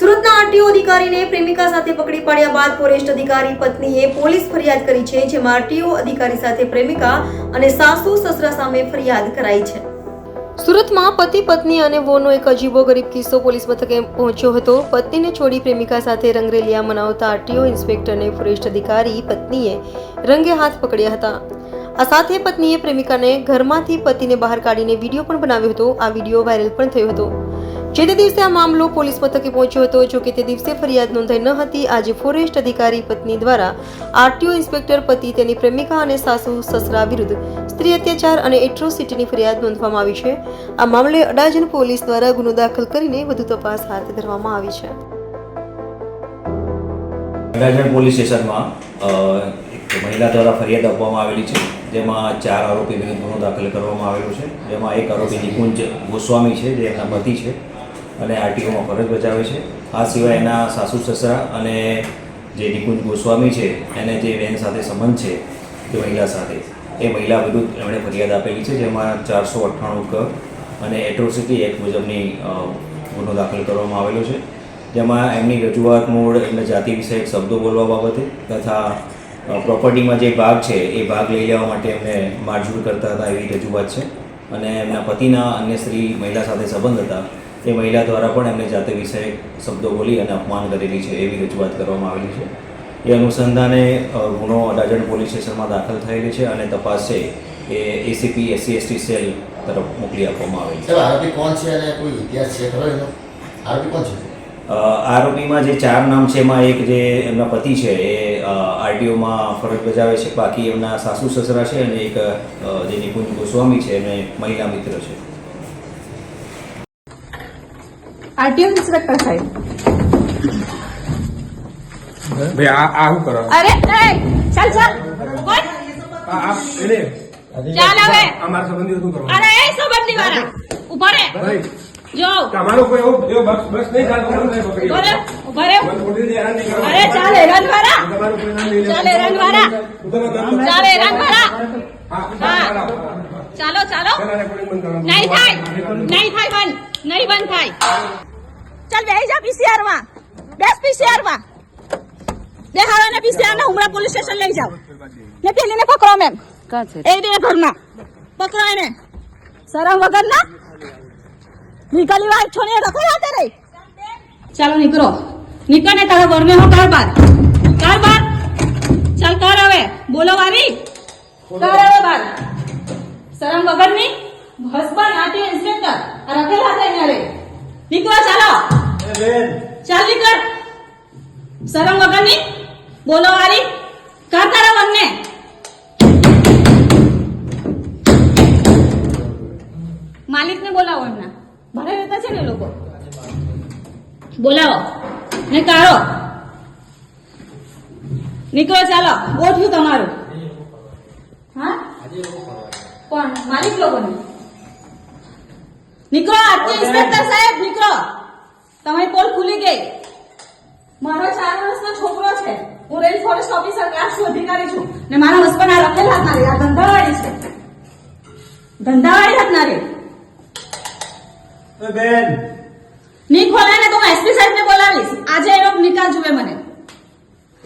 સુરતના આરટીઓ અધિકારીને પ્રેમિકા સાથે પકડી પાડ્યા બાદ ફોરેસ્ટ અધિકારી પત્નીએ પોલીસ ફરિયાદ કરી છે, જેમાં આરટીઓ અધિકારી સાથે પ્રેમિકા અને સાસુ સસરા સામે ફરિયાદ કરાઈ છે. સુરતમાં પતિ, પત્ની અને વોનો એક અજીબો ગરીબ કિસ્સો પોલીસ મથકે પહોંચ્યો હતો. પત્નીને છોડી પ્રેમિકા સાથે રંગરેલિયા મનાવતા આરટીઓ ઇન્સ્પેક્ટરને ફોરેસ્ટ અધિકારી પત્નીએ રંગે હાથ પકડ્યા હતા. આ સાથે પત્નીએ પ્રેમિકાને ઘરમાંથી પતિને બહાર કાઢીને વીડિયો પણ બનાવ્યો હતો. આ વીડિયો વાયરલ પણ થયો હતો. જે તે દિવસે આ મામલો પોલીસ મથકે પહોંચ્યો હતો, જો કે તે દિવસે ફરિયાદ નોંધાઈ ન હતી. આજે ફોરેસ્ટ અધિકારી પત્ની દ્વારા આરટીઓ ઇન્સ્પેક્ટર પતિ, તેની પ્રેમિકા અને સાસુ સસરા વિરુદ્ધ સ્ત્રી અત્યાચાર અને એટ્રોસિટીની ફરિયાદ નોંધવામાં આવી છે. આ મામલે અડાજણ પોલીસ દ્વારા ગુનો દાખલ કરીને વધુ તપાસ હાથ ધરવામાં આવી છે. અડાજણ પોલીસ સ્ટેશનમાં એક મહિલા દ્વારા ફરિયાદ આપવામાં આવેલી છે, જેમાં ચાર આરોપી વિરુદ્ધ ગુનો દાખલ કરવામાં આવેલો છે. જેમાં એક આરોપી નિકુંજ ગોસ્વામી છે, જે એમના પતિ છે. અને આરટીઓમાં ફરજ બજાવે છે. આ સિવાય એના સાસુ, સસરા અને જે નિકુંજ ગોસ્વામી છે, એને જે બેન સાથે સંબંધ છે તે મહિલા સાથે. એ મહિલા વિરુદ્ધ એમણે ફરિયાદ આપેલી છે, જેમાં ચારસો અઠ્ઠાણું ક અને એટ્રોસિટી એક્ટ મુજબની ગુનો દાખલ કરવામાં આવેલો છે. જેમાં એમની રજૂઆત મૂળ એમને જાતિ વિષયક શબ્દો બોલવા બાબતે તથા પ્રોપર્ટીમાં જે ભાગ છે, એ ભાગ લઈ લેવા માટે એમને મારઝૂડ કરતા હતા એવી રજૂઆત છે. અને એમના પતિના અન્ય સ્ત્રી મહિલા સાથે સંબંધ હતા. એ મહિલા દ્વારા પણ એમને જાતિ વિષયક શબ્દો બોલી અને અપમાન કરેલી છે એવી રજૂઆત કરવામાં આવેલી છે. એ અનુસંધાને ગુનો અડાજણ પોલીસ સ્ટેશનમાં દાખલ થયેલી છે અને તપાસ છે એ એસીપી એસસી એસટી સેલ તરફ મોકલી આપવામાં આવેલી છે. આરોપી કોણ છે અને કોઈ ઇતિહાસ છે ખરો એનો? આરોપી કોણ છે? આરોપીમાં જે ચાર નામ છે એમાં એક જે એમના પતિ છે એ આરટીઓમાં ફરજ બજાવે છે. બાકી એમના સાસુ સસરા છે અને એક જે નિકુંજ ગોસ્વામી છે એમને મહિલા મિત્ર છે. આરટીઓ ઇન્સ્પેક્ટર સાહેબ ભાઈ આ આ શું કરો? અરે એ, ચાલ ચાલ. કોણ આ આ એને. ચાલ હવે. આ સંબંધી શું કરવા? અરે એ સંબંધી વાળા ઊભા રે ભાઈ જો. તમારો કોઈ એવો એવો બસ બસ નહીં ચાલતો મને નહીં પકડી ઊભા રે ઊભા રે મને ખોટી રીતે હેરાન નહીં કરવા. અરે ચાલ હેરાન વાળા. ચાલ હેરાન વાળા. હેરાન વાળા. નહીં થાય. નહીં થાય બંધ. નહીં બંધ થાય. ચાલ બેહી જા પીસીઆરમાં બેસ પીસીઆરમાં દેખાડો ને પીસીઆર ને ઉમરા પોલીસ સ્ટેશન લઈ જાવ ને પેલીને પકડો મેમ. એ રે ઘરમાં પકડો એને. શરમ વગર ના નીકળી વાર છોને રખો હાથે રહી. ચાલો નીકળો. નીકળ ને તારા ઘરને હો કર બાર. કર બાર. ચાલ કર હવે. બોલો વારી. કર હવે બાર. શરમ વગરની હસબન્ડ આટી ઇન્સ્પેક્ટર. રખેલા અહીંયા રે નીકળો ચાલો. ચાલ નીકળ શરમ વગરની બોલો વારી કર તારા મનને માલિકને બોલાવો એમના. ભાડે રહેતા છે ને લોકો. બોલાવો. ને કાઢો નીકળો ચાલો. થયું તમારું. હા? કોણ? માલિક લોકોને. નીકળો આરતી ઇન્સ્પેક્ટર સાહેબ નીકળો. તમારી પોલ ખુલી ગઈ? મારો ચાર વર્ષનો છોકરો છે. હું રેન્જ ફોરેસ્ટ ઓફિસર કાસ્ટ અધિકારી છું. ને મારા હસબન્ડ આ રખેલ હાથનારી આ ધંધાવાળી છે. ધંધાવાળી હાથનારી. ની ખોલાય ને તો હું એસપી સાહેબ ને બોલાવીશ. આજે એનો નિકાલ જુએ મને.